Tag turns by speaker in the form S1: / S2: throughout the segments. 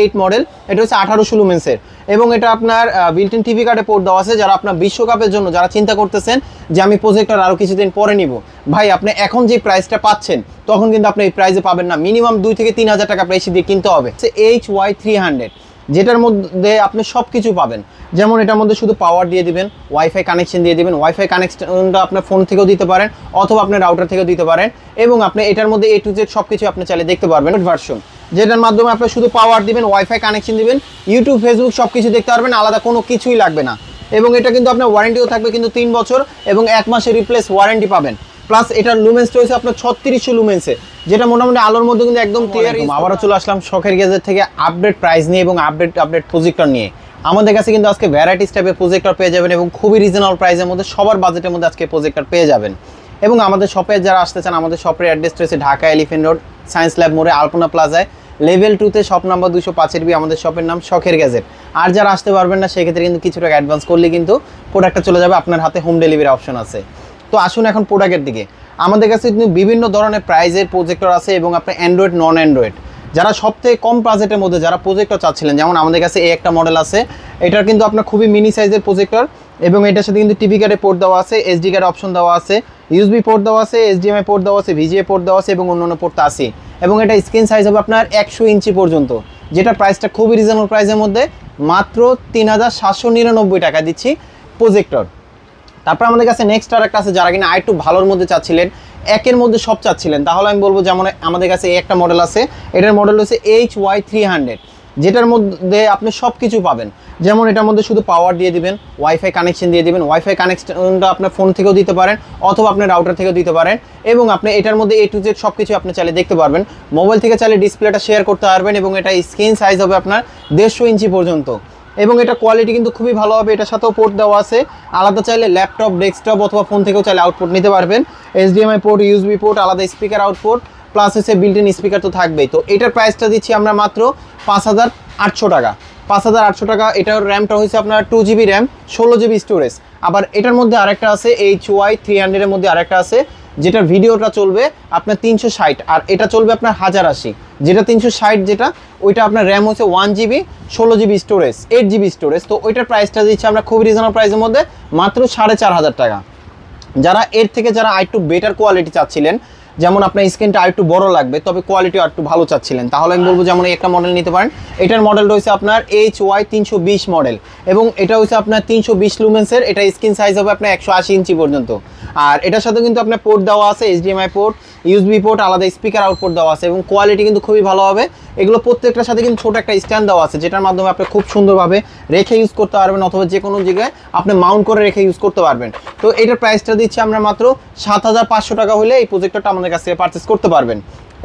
S1: Eight model এটা হচ্ছে আঠারো আঠারোশো লুমেন্সের এবং এটা আপনার বিল্টিন টিভি কার্ডে পোর্ট দেওয়া আছে যারা আপনার বিশ্বকাপের জন্য যারা চিন্তা করতেছেন যে আমি প্রজেক্টর আরও কিছুদিন পরে নিব। ভাই, আপনি এখন যে প্রাইসটা পাচ্ছেন, তখন কিন্তু আপনি এই প্রাইসে পাবেন না। মিনিমাম দুই থেকে তিন হাজার টাকা প্রাইস দিয়ে কিনতে হবে। এইচ ওয়াই থ্রি হান্ড্রেড যেটার মধ্যে আপনি সব কিছু পাবেন। যেমন এটার মধ্যে শুধু পাওয়ার দিয়ে দিবেন ওয়াইফাই কানেকশন দিয়ে দিবেন। ওয়াইফাই কানেকশনটা আপনার ফোন থেকেও দিতে পারেন, অথবা আপনার রাউটার থেকেও দিতে পারেন। এবং আপনি এটার মধ্যে এ টু জেড সব কিছু আপনি চাইলে দেখতে পারবেন। ভার্সন যেটার মাধ্যমে আপনি শুধু পাওয়ার দিবেন ওয়াইফাই কানেকশন দিবেন ইউটিউব ফেসবুক সব কিছু দেখতে পারবেন আলাদা কোনো কিছুই লাগবে না। এবং এটা কিন্তু আপনার ওয়ারেন্টিও থাকবে কিন্তু তিন বছর এবং এক মাসের রিপ্লেস ওয়ারেন্টি পাবেন। প্লাস এটার লুমেন্স রয়েছে আপনার ছত্রিশশো লুমেন্সে যেটা মোটামুটি আলোর মধ্যে কিন্তু একদম ক্লিয়ার আবারও চলে আসলাম শখের গেজের থেকে আপডেট প্রাইস নিয়ে এবং আপডেট আপডেট প্রজেক্টর নিয়ে। আমাদের কাছে কিন্তু আজকে ভ্যারাইটিস টাইপের প্রজেক্টর পেয়ে যাবেন এবং খুবই রিজনেবল প্রাইসের মধ্যে সবার বাজেটের মধ্যে আজকে প্রজেক্টর পেয়ে যাবেন। এবং আমাদের শপে যারা আসতে চান, আমাদের শপের অ্যাড্রেস রয়েছে Dhaka Elephant Road Science Lab মোড়ে আলপনা প্লাজায় লেভেল টুতে শপ নাম্বার দুশো পাঁচের বি, আমাদের শপের নাম শখের গ্যাজেট আর যারা আসতে পারবেন না, সেক্ষেত্রে কিন্তু কিছু টাকা অ্যাডভান্স করলে কিন্তু প্রোডাক্টটা চলে যাবে, আপনার হাতে হোম ডেলিভারি অপশন আছে। তো আসুন এখন প্রোডাক্টের দিকে। আমাদের কাছে কিন্তু বিভিন্ন ধরনের প্রাইজের প্রজেক্টর আছে এবং আপনার অ্যান্ড্রয়েড নন অ্যান্ড্রয়েড যারা সব থেকে কম বাজেটের মধ্যে যারা প্রজেক্টর চাচ্ছিলেন, যেমন আমাদের কাছে এই একটা মডেল আছে, এটার কিন্তু আপনার খুবই মিনি সাইজের প্রজেক্টর এবং এটার সাথে কিন্তু টিভি কার্ডে পোর্ট দেওয়া আছে এসডি কার্ড অপশন দেওয়া আছে ইউএসবি পোর্ট দেওয়া আছে এইচডিএমআই পোর্ট দেওয়া আছে ভিজিএ পোর্ট দেওয়া আছে এবং অন্যান্য পোর্ট আছে এবং এটা স্ক্রিন সাইজ হবে আপনার একশো ইঞ্চি পর্যন্ত, যেটা প্রাইসটা খুবই রিজনেবল প্রাইসের মধ্যে, মাত্র তিন হাজার সাতশো নিরানব্বই টাকা দিচ্ছি প্রজেক্টর তারপর আমাদের কাছে নেক্সট আর একটা আছে, যারা কিনা আরেকটু ভালোর মধ্যে চাচ্ছিলেন, একের মধ্যে সব চাচ্ছিলেন, তাহলে আমি বলব যেমন আমাদের কাছে একটা মডেল আছে, এটার মডেল হচ্ছে এইচ ওয়াই থ্রি হান্ড্রেড যেটার মধ্যে আপনি সব কিছু পাবেন। যেমন এটার মধ্যে শুধু পাওয়ার দিয়ে দিবেন ওয়াইফাই কানেকশন দিয়ে দিবেন ওয়াইফাই কানেকশনটা আপনার ফোন থেকেও দিতে পারেন, অথবা আপনার রাউটার থেকেও দিতে পারেন, এবং আপনি এটার মধ্যে এ টু জেড সব কিছু আপনি চাইলে দেখতে পারবেন। মোবাইল থেকে চাইলে ডিসপ্লেটা শেয়ার করতে পারবেন, এবং এটা স্ক্রিন সাইজ হবে আপনার দেড়শো ইঞ্চি পর্যন্ত। এবং এটা কোয়ালিটি কিন্তু খুবই ভালো হবে, এটার সাথেও পোর্ট দেওয়া আছে। আলাদা চাইলে ল্যাপটপ ডেস্কটপ অথবা ফোন থেকেও চাইলে আউটপুট নিতে পারবেন। এইচডিএমআই পোর্ট ইউএসবি পোর্ট আলাদা স্পিকার আউটপুট প্লাস হচ্ছে বিল্ট ইন স্পিকার তো থাকবেই। তো এটার প্রাইসটা দিচ্ছি আমরা মাত্র পাঁচ হাজার আটশো টাকা। পাঁচ হাজার আটশো টাকা, এটার র্যামটা হয়েছে আপনার টু জিবি র্যাম ষোলো জিবি স্টোরেজ আবার এটার মধ্যে আরেকটা আছে এইচ ওয়াই থ্রি হান্ড্রেডের মধ্যে আরেকটা আছে যেটার ভিডিওটা চলবে আপনার তিনশো ষাট। আর এটা চলবে আপনার হাজার আশি। যেটা তিনশো ষাট, যেটা ওইটা আপনার র্যাম হচ্ছে ওয়ান জিবি ষোলো GB storage eight GB storage তো ওইটার প্রাইসটা দিচ্ছি আমরা খুব রিজনেবল প্রাইসের মধ্যে মাত্র সাড়ে চার হাজার টাকা। যারা এর থেকে যারা আরেকটু বেটার কোয়ালিটি চাচ্ছিলেন যেমন আপনার স্ক্রিনটা আরেকটু বড় লাগবে, তবে কোয়ালিটি আর একটু ভালো চাচ্ছিলেন। তাহলে আমি বলব যেমন একটা মডেল নিতে পারেন। এটার মডেল রয়েছে আপনার এইচ ওয়াই তিনশো বিশ মডেল এবং এটা হচ্ছে আপনার তিনশো বিশ লুমেন্সের এটা স্ক্রিন সাইজ হবে আপনার একশো আশি ইঞ্চি পর্যন্ত। আর এটার সাথে কিন্তু আপনার পোর্ট দেওয়া আছে এইচডিএমআই পোর্ট ইউএসবি পোর্ট আলাদা স্পিকার আউটপুট দেওয়া আছে এবং কোয়ালিটি কিন্তু খুবই ভালো হবে। এগুলো প্রত্যেকটার সাথে কিন্তু ছোট একটা স্ট্যান্ড দেওয়া আছে, যেটার মাধ্যমে আপনি খুব সুন্দরভাবে রেখে ইউজ করতে পারবেন অথবা যে কোনো জায়গায় আপনি মাউন্ট করে রেখে ইউজ করতে পারবেন। তো এটার প্রাইসটা দিচ্ছি আমরা মাত্র সাত হাজার পাঁচশো টাকা হলে এই প্রজেক্টরটা আমাদের কাছ থেকে পারচেস করতে পারবেন।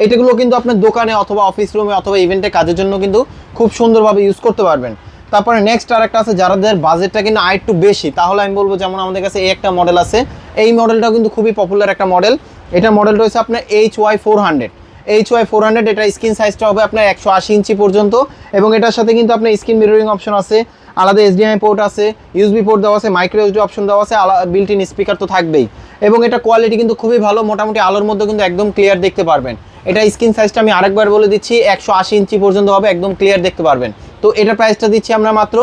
S1: এটাগুলো কিন্তু আপনার দোকানে অথবা অফিস রুমে অথবা ইভেন্টে কাজের জন্য কিন্তু খুব সুন্দরভাবে ইউজ করতে পারবেন। তারপরে নেক্সট আর একটা আছে যাদের বাজেটটা কিন্তু আর একটু বেশি, তাহলে আমি বলব যেমন আমাদের কাছে এই একটা মডেল আছে। এই মডেলটাও কিন্তু খুবই পপুলার একটা মডেল এটা মডেল রয়েছে আপনার H Y four hundred H Y four hundred এটা স্ক্রিন সাইজটা হবে আপনার একশো আশি ইঞ্চি পর্যন্ত। এবং এটার সাথে কিন্তু আপনার স্ক্রিন মিররিং অপশন আছে, আলাদা এইচডিএমআই পোর্ট আছে ইউএসবি পোর্ট দেওয়া আছে মাইক্রো ইউএসডি অপশন দেওয়া আছে আলাদা বিল্ট ইন স্পিকার তো থাকবেই। এবং এটা কোয়ালিটি কিন্তু খুবই ভালো, মোটামুটি আলোর মধ্যে কিন্তু একদম ক্লিয়ার দেখতে পারবেন। এটা স্ক্রিন সাইজটা আমি আরেকবার বলে দিচ্ছি, একশো আশি ইঞ্চি পর্যন্ত হবে, একদম ক্লিয়ার দেখতে পারবেন। তো এটার প্রাইসটা দিচ্ছি আমরা মাত্র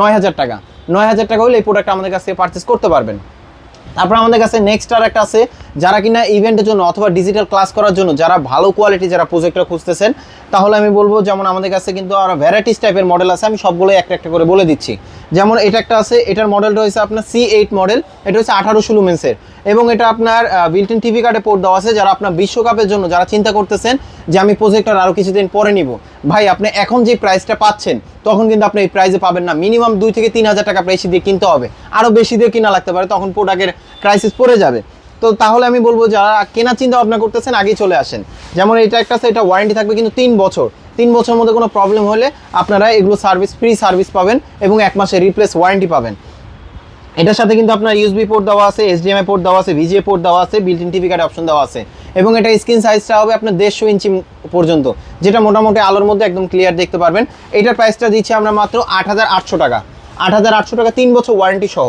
S1: নয় হাজার টাকা। নয় হাজার টাকা হলে এই প্রোডাক্ট আমাদের কাছে পারচেস করতে পারবেন। তারপর আমাদের কাছে নেক্সট আর একটা আছে যারা কিনা ইভেন্টের জন্য অথবা ডিজিটাল ক্লাস করার জন্য যারা ভালো কোয়ালিটি যারা প্রজেক্টর খুঁজতেছেন, তাহলে আমি বলব যেমন আমাদের কাছে কিন্তু আরও ভ্যারাইটিস টাইপের মডেল আছে, আমি সবগুলোই একটা একটা করে বলে দিচ্ছি। যেমন এটা একটা আছে, এটার মডেলটা হচ্ছে আপনার সি এইট মডেল এটা হচ্ছে আঠারোশো লুমেন্সের এবং এটা আপনার বিল্টিন টিভি কার্ডে পোর্ট দেওয়া আছে, যারা আপনার বিশ্বকাপের জন্য যারা চিন্তা করতেছেন যে আমি প্রজেক্টর আরও কিছুদিন পরে নিব। ভাই, আপনি এখন যে প্রাইসটা পাচ্ছেন, তখন কিন্তু আপনি এই প্রাইসে পাবেন না। মিনিমাম দুই থেকে তিন হাজার টাকা প্রাইস দিয়ে কিনতে হবে। আরও বেশি দিয়ে কিনা লাগতে পারে, তখন প্রোডাক্টের ক্রাইসিস পড়ে যাবে। তো তাহলে আমি বলব যারা কেনার চিন্তা ভাবনা করতেছেন, আগেই চলে আসেন। যেমন এটা একটা এটা ওয়ারেন্টি থাকবে কিন্তু তিন বছর। তিন বছরের মধ্যে কোনো প্রবলেম হলে আপনারা এগুলো সার্ভিস ফ্রি সার্ভিস পাবেন এবং এক মাসে রিপ্লেস ওয়ারেন্টি পাবেন। এটার সাথে কিন্তু আপনার ইউএসবি পোর্ট দেওয়া আছে এইচডিএমআই পোর্ট দেওয়া আছে ভিজিএ পোর্ট দেওয়া আছে built in TV card option দেওয়া আছে। এবং এটা স্ক্রিন সাইজটা হবে আপনার দেড়শো ইঞ্চি পর্যন্ত, যেটা মোটামুটি আলোর মধ্যে একদম ক্লিয়ার দেখতে পারবেন। এটার প্রাইসটা দিচ্ছি আমরা মাত্র আট হাজার আটশো টাকা। আট হাজার আটশো টাকা তিন বছর ওয়ারেন্টি সহ।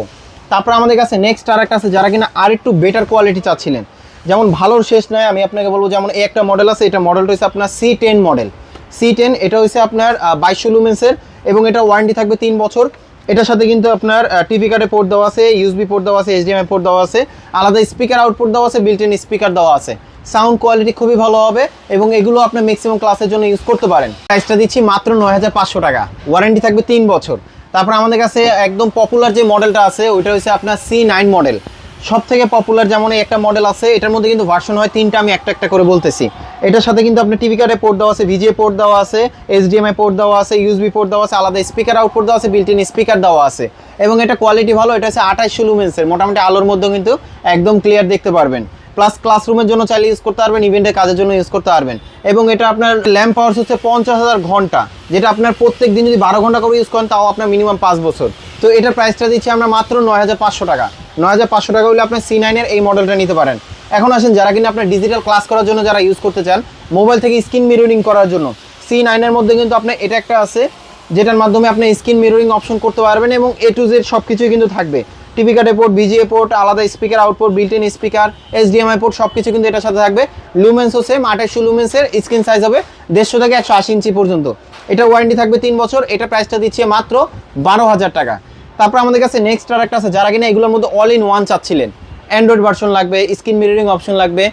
S1: তারপর আমাদের কাছে নেক্সট আর একটা আছে যারা কিনা আর একটু বেটার কোয়ালিটি চাচ্ছিলেন। যেমন ভালোর শেষ নয় আমি আপনাকে বলব যেমন এই একটা মডেল আছে, এটা মডেলটা হচ্ছে আপনার C ten model C ten এটা হচ্ছে আপনার বাইশশো লুমেন্সের এবং এটা ওয়ারেন্টি থাকবে তিন বছর। এটার সাথে কিন্তু আপনার টিভি কার্ডে পোর্ট দেওয়া আছে ইউএসবি পোর্ট দেওয়া আছে এইচডিএমআই পোর্ট দেওয়া আছে, আলাদা স্পিকার আউটপুট দেওয়া আছে বিল্ট ইন স্পিকার দেওয়া আছে। সাউন্ড কোয়ালিটি খুবই ভালো হবে এবং এগুলো আপনি ম্যাক্সিমাম ক্লাসের জন্য ইউজ করতে পারেন। প্রাইসটা দিচ্ছি মাত্র নয় হাজার পাঁচশো টাকা। ওয়ারেন্টি থাকবে তিন বছর। তারপর আমাদের কাছে একদম পপুলার যে মডেলটা আছে, ওইটা হচ্ছে আপনার সি নাইন মডেল সব থেকে পপুলার যেমন এই একটা মডেল আছে, এটার মধ্যে কিন্তু ভার্সন হয় তিনটা, আমি একটা একটা করে বলতেছি। এটার সাথে কিন্তু আপনার টিভি কার্ডে পোর্ট দেওয়া আছে ভিজিএ পোর্ট দেওয়া আছে এইচডিএমআই পোর্ট দেওয়া আছে ইউএসবি পোর্ট দেওয়া আছে, আলাদা স্পিকার আউটপুট দেওয়া আছে বিল্ট ইন স্পিকার দেওয়া আছে। এবং এটা কোয়ালিটি ভালো, এটা হচ্ছে আঠাইশশো লুমেন্সের মোটামুটি আলোর মধ্যেও কিন্তু একদম ক্লিয়ার দেখতে পারবেন। প্লাস ক্লাসরুমের জন্য চাইলে ইউজ করতে পারবেন ইভেন্টের কাজের জন্য ইউজ করতে পারবেন। এবং এটা আপনার ল্যাম্প পাওয়ার হচ্ছে পঞ্চাশ হাজার ঘণ্টা, যেটা আপনার প্রত্যেক দিন যদি বারো ঘণ্টা করে ইউজ করেন, তাও আপনার মিনিমাম পাঁচ বছর। তো এটার প্রাইসটা দিচ্ছি আমরা মাত্র নয় হাজার পাঁচশো টাকা। নয় হাজার পাঁচশো টাকা হলে আপনার সি নাইনের এই মডেলটা নিতে পারেন। এখন আসেন যারা কিনা আপনার ডিজিটাল ক্লাস করার জন্য যারা ইউজ করতে চান মোবাইল থেকে স্ক্রিন মিররিং করার জন্য। সি নাইনের মধ্যে কিন্তু আপনার এটা একটা আছে, যেটার মাধ্যমে আপনি স্ক্রিন মিররিং অপশন করতে পারবেন এবং এ টু জেড সব কিছুই কিন্তু থাকবে। টিভি কার্ডে পোর্ট বিজিএ পোর্ট আলাদা speaker output built in speaker HDMI port সব কিছু কিন্তু এটার সাথে থাকবে। লুমেন্সও সেম আঠাশশো লুমেন্সের স্ক্রিন সাইজ হবে দেড়শো থেকে একশো আশি ইঞ্চি পর্যন্ত। এটা ওয়ারেন্টি থাকবে তিন বছর, এটা প্রাইসটা দিচ্ছে মাত্র বারো হাজার টাকা। তারপর আমাদের কাছে নেক্সট আর একটা আছে, যারা কিনা এগুলোর মধ্যে অল ইন ওয়ান চাচ্ছিলেন। অ্যান্ড্রয়েড ভার্সন লাগবে স্ক্রিন মিররিং অপশন লাগবে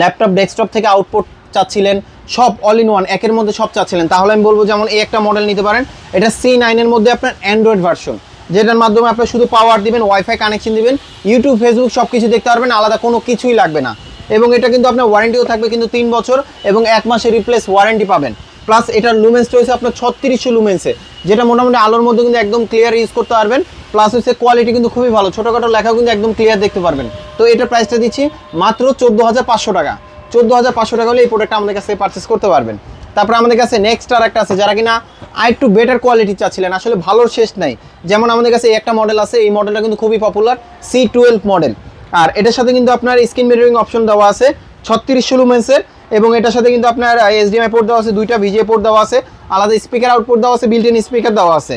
S1: ল্যাপটপ ডেস্কটপ থেকে আউটপুট চাচ্ছিলেন, সব অল ইন ওয়ান একের মধ্যে সব চাচ্ছিলেন। তাহলে আমি বলব যেমন এই একটা মডেল নিতে পারেন, এটা সি নাইনের মধ্যে আপনার অ্যান্ড্রয়েড ভার্সন যেটার মাধ্যমে আপনি শুধু পাওয়ার দিবেন ওয়াইফাই কানেকশন দিবেন ইউটিউব ফেসবুক সব কিছু দেখতে পারবেন, আলাদা কোনো কিছুই লাগবে না। এবং এটা কিন্তু আপনার ওয়ারেন্টিও থাকবে কিন্তু তিন বছর এবং এক মাসের রিপ্লেস ওয়ারেন্টি পাবেন। প্লাস এটার লুমেন্সটা হচ্ছে আপনার ছত্রিশশো লুমেন্সে যেটা মোটামুটি আলোর মধ্যে কিন্তু একদম ক্লিয়ার ইউজ করতে পারবেন। প্লাস হচ্ছে কোয়ালিটি কিন্তু খুবই ভালো, ছোটোখাটো লেখাও কিন্তু একদম ক্লিয়ার দেখতে পারবেন। তো এটার প্রাইসটা দিচ্ছি মাত্র চোদ্দ হাজার পাঁচশো টাকা। চোদ্দ হাজার পাঁচশো টাকা হলে এই প্রোডাক্টটা আমাদের কাছে পারচেস করতে পারবেন। তারপর আমাদের কাছে নেক্সট আর একটা আছে, যারা কিনা আর একটু বেটার কোয়ালিটি চাচ্ছিলেন, আসলে ভালোর শেষ নাই। যেমন আমাদের কাছে একটা মডেল আছে, এই মডেলটা কিন্তু খুবই পপুলার সি টুয়েলভ মডেল আর এটার সাথে কিন্তু আপনার স্ক্রিন মিররিং অপশন দেওয়া আছে ছত্রিশশো লুমেন্সের এবং এটার সাথে কিন্তু আপনার এইচডিএমআই পোর্ট দেওয়া আছে, দুইটা ভিজিএ পোর্ট দেওয়া আছে, আলাদা স্পিকার আউটপুট দেওয়া আছে বিল্ট ইন স্পিকার দেওয়া আছে।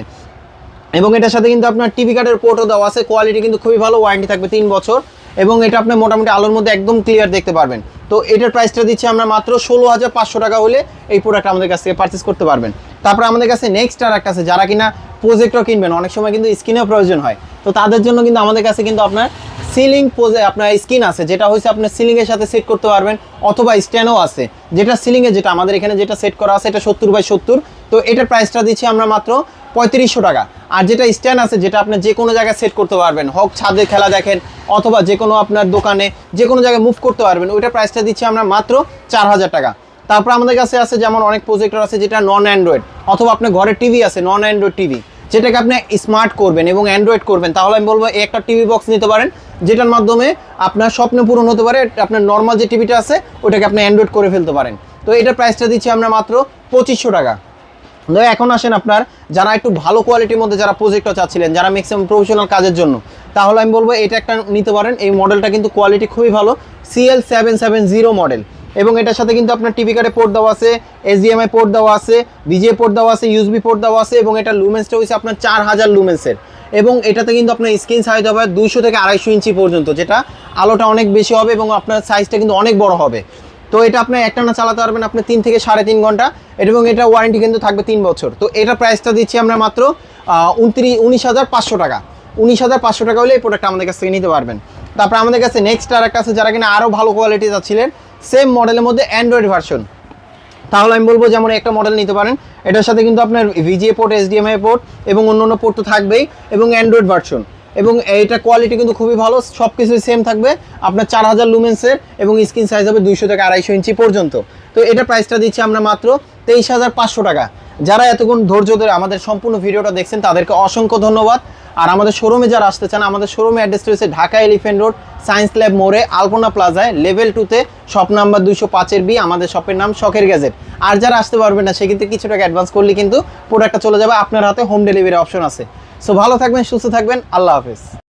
S1: এবং এটার সাথে কিন্তু আপনার টিভি কার্ডের পোর্টও দেওয়া আছে কোয়ালিটি কিন্তু খুবই ভালো ওয়ারেন্টি থাকবে তিন বছর, এবং এটা আপনি মোটামুটি আলোর মধ্যে একদম ক্লিয়ার দেখতে পারবেন। তো এটার প্রাইসটা দিচ্ছি আমরা মাত্র ষোলো হাজার পাঁচশো টাকা হলে এই প্রোডাক্ট আমাদের কাছ থেকে পারচেস করতে পারবেন। তারপর আমাদের কাছে নেক্সট আর একটা আছে, যারা কিনা প্রজেক্টর কিনবেন, অনেক সময় কিন্তু স্ক্রিনেও প্রয়োজন হয়। তো তাদের জন্য কিন্তু আমাদের কাছে কিন্তু আপনার সিলিং পোজে আপনার স্ক্রিন আছে, যেটা হচ্ছে আপনার সিলিংয়ের সাথে সেট করতে পারবেন, অথবা স্ট্যান্ডও আছে। যেটা সিলিংয়ে যেটা, আমাদের এখানে যেটা সেট করা আছে, এটা সত্তর বাই সত্তর। তো এটার প্রাইসটা দিচ্ছি আমরা মাত্র পঁয়ত্রিশশো টাকা। আর যেটা স্ট্যান্ড আছে, যেটা আপনি যে কোনো জায়গায় সেট করতে পারবেন, হোক ছাদে খেলা দেখেন, অথবা যে কোনো আপনার দোকানে, যে কোনো জায়গায় মুভ করতে পারবেন, ওইটার প্রাইসটা দিচ্ছি আমরা মাত্র চার হাজার টাকা। তারপর আমাদের কাছে আছে যেমন অনেক প্রজেক্টর আছে যেটা নন অ্যান্ড্রয়েড অথবা আপনার ঘরে টিভি আছে নন অ্যান্ড্রয়েড টিভি যেটাকে আপনি স্মার্ট করবেন এবং অ্যান্ড্রয়েড করবেন। তাহলে আমি বলব একটা টিভি বক্স নিতে পারেন, যেটার মাধ্যমে আপনার স্বপ্ন পূরণ হতে পারে, আপনার নর্মাল যে টিভিটা আছে, ওটাকে আপনি অ্যান্ড্রয়েড করে ফেলতে পারেন। তো এটার প্রাইসটা দিচ্ছি আমরা মাত্র পঁচিশশো টাকা। তো এখন আসেন আপনার, যারা একটু ভালো কোয়ালিটির মধ্যে যারা প্রজেক্টর চাচ্ছিলেন, যারা ম্যাক্সিমাম প্রফেশনাল কাজের জন্য, তাহলে আমি বলব, এটা একটা নিতে পারেন। এই মডেলটা কিন্তু কোয়ালিটি খুবই ভালো CL seven seven zero model এবং এটার সাথে কিন্তু আপনার টিভি কার্ডে পোর্ট দেওয়া আছে এইচডিএমআই পোর্ট দেওয়া আছে বিজিএ পোর্ট দেওয়া আছে ইউএসবি পোর্ট দেওয়া আছে, এবং এটা লুমেন্সটা হচ্ছে আপনার চার হাজার লুমেন্সের এবং এটাতে কিন্তু আপনার স্ক্রিন সাইজ হবে দুইশো থেকে আড়াইশো ইঞ্চি পর্যন্ত, যেটা আলোটা অনেক বেশি হবে এবং আপনার সাইজটা কিন্তু অনেক বড় হবে। তো এটা আপনি একটা না চালাতে পারবেন আপনি তিন থেকে সাড়ে তিন ঘণ্টা এবং এটা ওয়ারেন্টি কিন্তু থাকবে তিন বছর। তো এটা প্রাইসটা দিচ্ছি আমরা মাত্র উনত্রিশ, উনিশ হাজার পাঁচশো টাকা। উনিশ হাজার পাঁচশো টাকা হলে এই প্রোডাক্ট আমাদের কাছ থেকে নিতে পারবেন। তারপর আমাদের কাছে নেক্সট আর একটা আছে, যারা কিনা আরও ভালো কোয়ালিটি যাচ্ছিলেন সেম মডেলের মধ্যে অ্যান্ড্রয়েড ভার্সন তাহলে আমি বলব যেমন একটা মডেল নিতে পারেন, এটার সাথে কিন্তু আপনার ভিজিএ পোর্ট এইচডিএমআই পোর্ট এবং অন্য অন্য পোর্ট তো থাকবেই, এবং অ্যান্ড্রয়েড ভার্সন এবং এইটা কোয়ালিটি কিন্তু খুবই ভালো সব কিছুই সেম থাকবে, আপনার চার হাজার লুমেন্সের এবং স্ক্রিন সাইজ হবে দুইশো থেকে আড়াইশো ইঞ্চি পর্যন্ত। তো এটা প্রাইসটা দিচ্ছি আমরা মাত্র তেইশ হাজার পাঁচশো টাকা। যারা এতক্ষণ ধৈর্য ধরে আমাদের সম্পূর্ণ ভিডিওটা দেখছেন, তাদেরকে অসংখ্য ধন্যবাদ। আর আমাদের শোরুমে যারা আসতে চান, আমাদের শোরুমে অ্যাড্রেস রয়েছে Dhaka Elephant Road Science Lab মোড়ে আলপনা প্লাজায় লেভেল টুতে শপ নাম্বার দুইশো পাঁচের বি আমাদের শপের নাম শখের গ্যাজেট আর যারা আসতে পারবেন না, সেক্ষেত্রে কিছু টাকা অ্যাডভান্স করলে কিন্তু প্রোডাক্টটা চলে যাবে, আপনার হাতে হোম ডেলিভারি অপশন আছে। সো ভালো থাকবেন, সুস্থ থাকবেন, আল্লাহ হাফেজ।